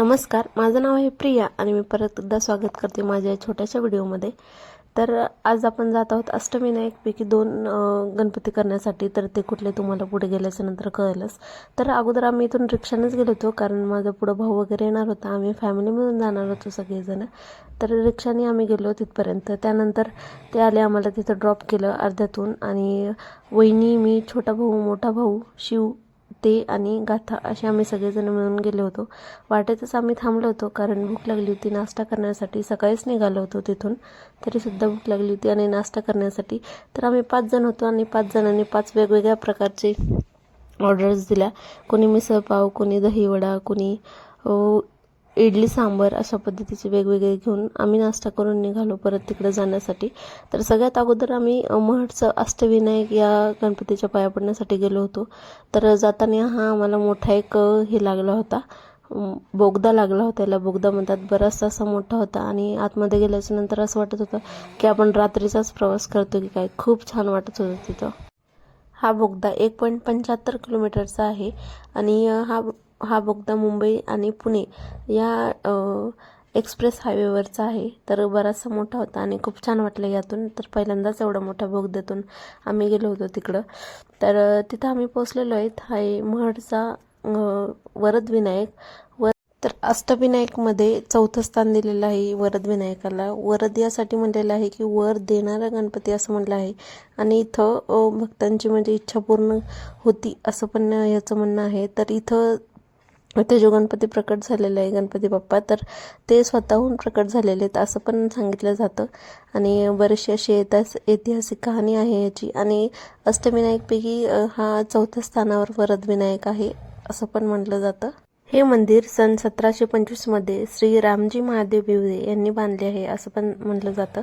नमस्कार माझं नाव आहे प्रिया आणि मी परत एकदा स्वागत करते माझ्या छोट्याशा व्हिडिओमध्ये. तर आज आपण जात आहोत अष्टविनायकपैकी दोन गणपती करण्यासाठी तर ते कुठले तुम्हाला पुढे गेल्याच्यानंतर कळेलच. तर अगोदर आम्ही इथून रिक्षानेच गेलो होतो कारण माझा पुढं भाऊ वगैरे येणार होता. आम्ही फॅमिली मिळून जाणार होतो सगळेजण. तर रिक्षाने आम्ही गेलो तिथपर्यंत. त्यानंतर ते आले आम्हाला तिथं ड्रॉप केलं अर्ध्यातून. आणि वहिनी मी छोटा भाऊ मोठा भाऊ शिव ते आणि गाथा असे आम्ही सगळेजण मिळून गेलो होतो. वाटेतच आम्ही थांबलो होतो कारण भूक लागली होती. नाश्ता करण्यासाठी सकाळीच निघालो होतो तिथून. तरीसुद्धा भूक लागली होती आणि नाश्ता करण्यासाठी तर आम्ही पाच जण होतो आणि पाच जणांनी पाच वेगवेगळ्या प्रकारचे ऑर्डर्स दिल्या. कोणी मिसळपाव कोणी दहीवडा कोणी इडली सांबर अशा पद्धतीचे वेगवेगळे घेऊन आम्ही नाश्ता करून निघालो परत तिकडे जाण्यासाठी. तर सगळ्यात अगोदर आम्ही महडचं अष्टविनायक या गणपतीच्या पाया पडण्यासाठी गेलो होतो. तर जाताना हा आम्हाला मोठा एक हे लागला होता. बोगदा लागला होता. याला बोगदा म्हणतात. बराचसा असा मोठा होता आणि आतमध्ये गेल्याच्यानंतर असं वाटत होतं की आपण रात्रीचाच प्रवास करतो की काय. खूप छान वाटत होतं तिथं. हा बोगदा एक पॉईंट पंच्याहत्तर किलोमीटरचा आहे आणि हा हा बोगदा मुंबई आणि पुणे या एक्सप्रेस हायवेवरचा आहे. तर बराचसा मोठा होता आणि खूप छान वाटलं यातून. तर पहिल्यांदाच एवढ्या मोठ्या बोगद्यातून आम्ही गेलो होतो तिकडं. तर तिथं आम्ही पोचलेलो आहेत हा महडचा वरद विनायक. वर तर अष्टविनायकमध्ये चौथं स्थान दिलेलं आहे वरद विनायकाला वरद यासाठी म्हटलेलं आहे की वर देणारा गणपती असं म्हटलं आहे. आणि इथं भक्तांची म्हणजे इच्छा पूर्ण होती असं पण याचं म्हणणं आहे. तर इथं ते जो गणपती प्रकट झालेला आहे गणपती बाप्पा तर ते स्वतःहून प्रकट झालेले आहेत असं पण सांगितलं जातं. आणि बरेचशी अशी ऐतिहास ऐतिहासिक कहाणी आहे याची. आणि अष्टविनायकपैकी हा चौथ्या स्थानावर वरदविनायक आहे असं पण म्हटलं जातं. हे मंदिर सन सतराशे पंचवीसमध्ये श्री रामजी महादेव भिवरे यांनी बांधले आहे असं पण म्हटलं जातं.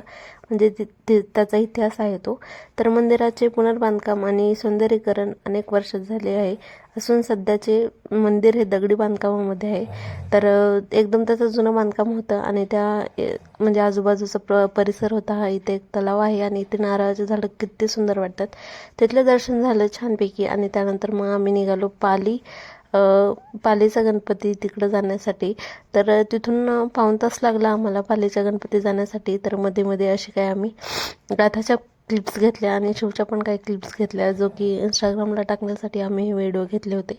म्हणजे ति- त्याचा इतिहास आहे तो. तर मंदिराचे पुनर्बांधकाम आणि सौंदर्यीकरण अनेक वर्ष झाले आहे. असून सध्याचे मंदिर हे दगडी बांधकामामध्ये आहे. तर एकदम त्याचं जुनं बांधकाम होतं आणि त्या ए, म्हणजे आजूबाजूचा प्र परिसर होता हा. इथे एक तलाव आहे आणि इथे नारळाचे झाडं किती सुंदर वाटतात. तिथलं दर्शन झालं छानपैकी आणि त्यानंतर मग आम्ही निघालो पाली. पालीचा गणपती तिकडं जाण्यासाठी. तर तिथून पाऊन पाऊण तास लागला आम्हाला पालीचा गणपती जाण्यासाठी. तर मध्ये मध्ये असे काय आम्ही गाथाच्या क्लिप्स घेतल्या आणि शिवच्या पण काही क्लिप्स घेतल्या जो की इंस्टाग्रामला टाकण्यासाठी आम्ही हे व्हिडिओ घेतले होते.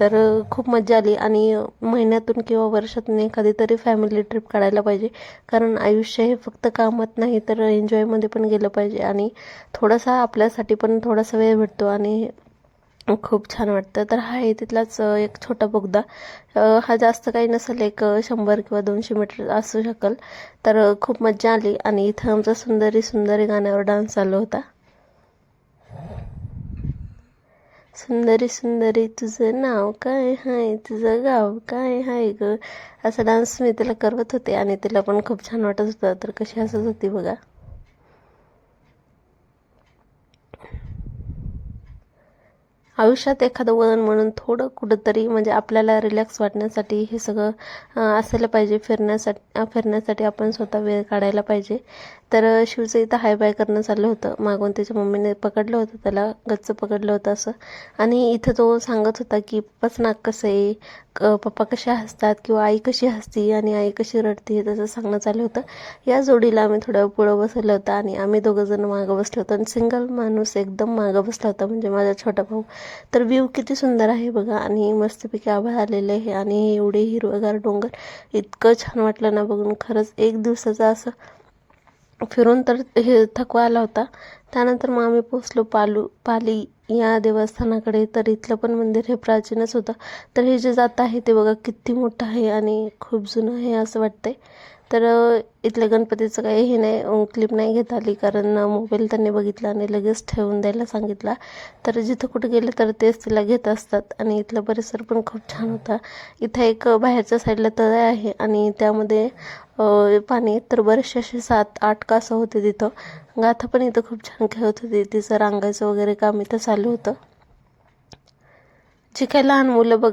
तर खूप मजा आली आणि महिन्यातून किंवा वर्षातून एखादी तरी फॅमिली ट्रिप काढायला पाहिजे. कारण आयुष्य हे फक्त कामात नाही तर एन्जॉयमध्ये पण गेलं पाहिजे आणि थोडासा आपल्यासाठी पण थोडासा वेळ भेटतो आणि खूप छान वाटतं. तर हा आहे तिथलाच एक छोटा बोगदा. हा जास्त काही नसेल एक शंभर किंवा दोनशे मीटर असू शकेल. तर खूप मज्जा आली आणि इथं आमचा सुंदरी सुंदरी गाण्यावर डान्स चालू होता. सुंदरी सुंदरी तुझं नाव काय हाय? तुझं गाव काय हाय ग? असा डान्स मी तिला करवत होते आणि तिला पण खूप छान वाटत होतं. तर कशी हसत होती बघा. आयुष्यात एखादं वळण म्हणून थोडं कुठंतरी म्हणजे आपल्याला रिलॅक्स वाटण्यासाठी हे सगळं असायला पाहिजे. फिरण्यासाठी फिरण्यासाठी आपण स्वतः वेळ काढायला पाहिजे. तर शिवचं इथं हाय बाय करणं चाललं होतं. मागून त्याच्या मम्मीने पकडलं होतं. त्याला गच्च पकडलं होतं असं. आणि इथं तो सांगत होता की पप्पाच नाक कसं आहे? क- पप्पा कसे हसतात? किंवा आई कशी हसती? आणि आई कशी रडते? हे त्याचं सांगणं चालू होतं. या जोडीला आम्ही थोडं पुढं बसवलं होतं. आणि आम्ही दोघंजण मागं बसलो होतो. आणि सिंगल माणूस एकदम मागं बसला होता. म्हणजे माझा छोटा भाऊ तर व्ह्यू किती सुंदर आहे बघा. आणि मस्तपैकी आभाळ आलेले आहे. आणि एवढे हिरवगार डोंगर इतकं छान वाटलं ना बघून. खरंच एक दिवसाचं असं फिरून तर हे थकवा आला होता. त्यानंतर मग आम्ही पोचलो पालू पाली या देवस्थानाकडे. तर इथलं पण मंदिर हे प्राचीनच होतं. तर हे जे जात आहे ते बघा किती मोठं आहे आणि खूप जुनं आहे असं वाटतंय. तर इथल्या गणपतीचं काही हे नाही क्लिप नाही घेता आली कारण मोबाईल त्यांनी बघितला आणि लगेच ठेवून द्यायला सांगितला. तर जिथं कुठं गेलं तर तेच तिला घेत असतात. आणि इथला परिसर पण खूप छान होता. इथं एक बाहेरच्या साईडला तळे आहे आणि त्यामध्ये पाणी तर बरेचसे असे सात आठ कासं होते तिथं. गाथा पण इथं खूप छान खेळत होती. तिचं रांगायचं वगैरे काम इथं चालू होतं. जी काही लहान मुलं बघ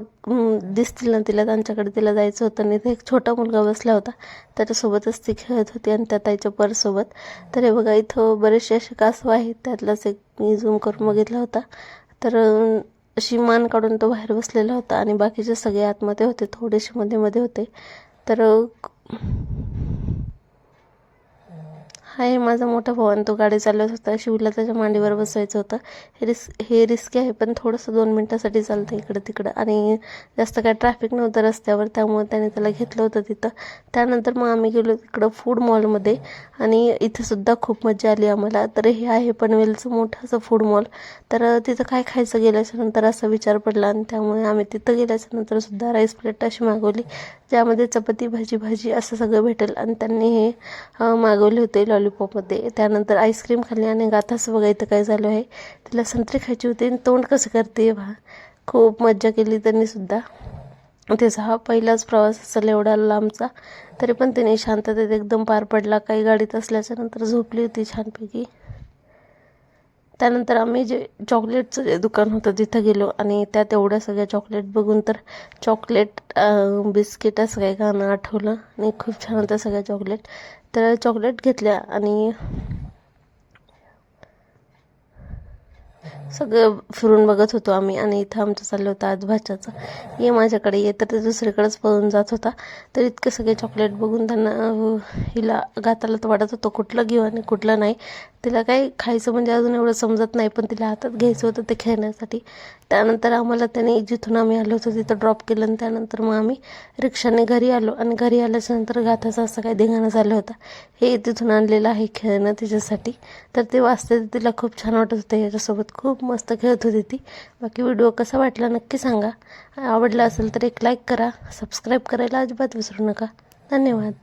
दिसतील ना तिला त्यांच्याकडे तिला जायचं होतं. आणि इथे एक छोटा मुलगा बसला होता. त्याच्यासोबतच ती खेळत होती आणि त्या ताईच्या परसोबत. तर हे बघा इथं बरेचसे असे कासव आहेत. त्यातलाच एक मी झूम करून बघितला होता. तर अशी मान काढून तो बाहेर बसलेला होता. आणि बाकीचे सगळे आतमध्ये होते थोडेसे मध्ये मध्ये होते. तर आहे. माझा मोठा भाऊ आणि तो गाडी चालवत होता. शिवला त्याच्या मांडीवर बसवायचं होतं. हे रिस हे रिस्की आहे पण थोडंसं दोन मिनटासाठी चालतं इकडं तिकडं. आणि जास्त काय ट्रॅफिक नव्हतं रस्त्यावर त्यामुळे त्याने त्याला घेतलं होतं तिथं. त्यानंतर मग आम्ही गेलो तिकडं फूड मॉलमध्ये आणि इथेसुद्धा खूप मजा आली आम्हाला. तर हे आहे पनवेलचं मोठं असं फूड मॉल तर तिथं काय खायचं गेल्याच्यानंतर असा विचार पडला आणि त्यामुळे आम्ही तिथं गेल्याच्यानंतर सुद्धा राईस प्लेट अशी मागवली. ज्यामध्ये चपाती भाजी भाजी असं सगळं भेटेल. आणि त्यांनी हे मागवले होते लॉली लॉलीपॉपमध्ये त्यानंतर आईस्क्रीम खाल्ली आणि गाथास बघा इथं काय झालं आहे तिला संत्री खायची होती आणि तोंड कसं करते बा खूप मज्जा केली त्यांनी सुद्धा. त्याचा हा पहिलाच प्रवास असेल एवढा लांबचा तरी पण त्याने शांततेत एकदम पार पडला. काही गाडीत असल्याच्या नंतर झोपली होती छानपैकी. त्यानंतर आम्ही जे चॉकलेटचं जे दुकान होतं तिथं गेलो आणि त्यात एवढ्या सगळ्या चॉकलेट बघून तर चॉकलेट बिस्किट असं काही गाणं आठवलं. आणि खूप छान होतं सगळ्या चॉकलेट. तर चॉकलेट घेतल्या आणि सगळं फिरून बघत होतो आम्ही. आणि इथं आमचं चाललं होतं आज भाच्याचं. ये माझ्याकडे ये. तर ते दुसरीकडेच पळून जात होता. तर इतके सगळे चॉकलेट बघून त्यांना हिला गाताला तर वाटत होतं कुठलं घेऊ आणि कुठलं नाही. तिला काय खायचं म्हणजे अजून एवढं समजत नाही पण तिला हातात घ्यायचं होतं ते खेळण्यासाठी. त्यानंतर आम्हाला त्याने जिथून आम्ही आलो होतो तिथं ड्रॉप केलं आणि त्यानंतर मग आम्ही रिक्षाने घरी आलो. आणि घरी आल्याच्यानंतर असं काही धिंगाणं झालं होतं. हे तिथून आणलेलं आहे खेळणं तिच्यासाठी. तर ते वाचते तिला खूप छान वाटत होतं याच्यासोबत खूप मस्त खेळत होती ती. बाकी व्हिडिओ कसा वाटला नक्की सांगा. आवडला असेल तर एक लाईक करा सबस्क्राईब करायला अजिबात विसरू नका. धन्यवाद.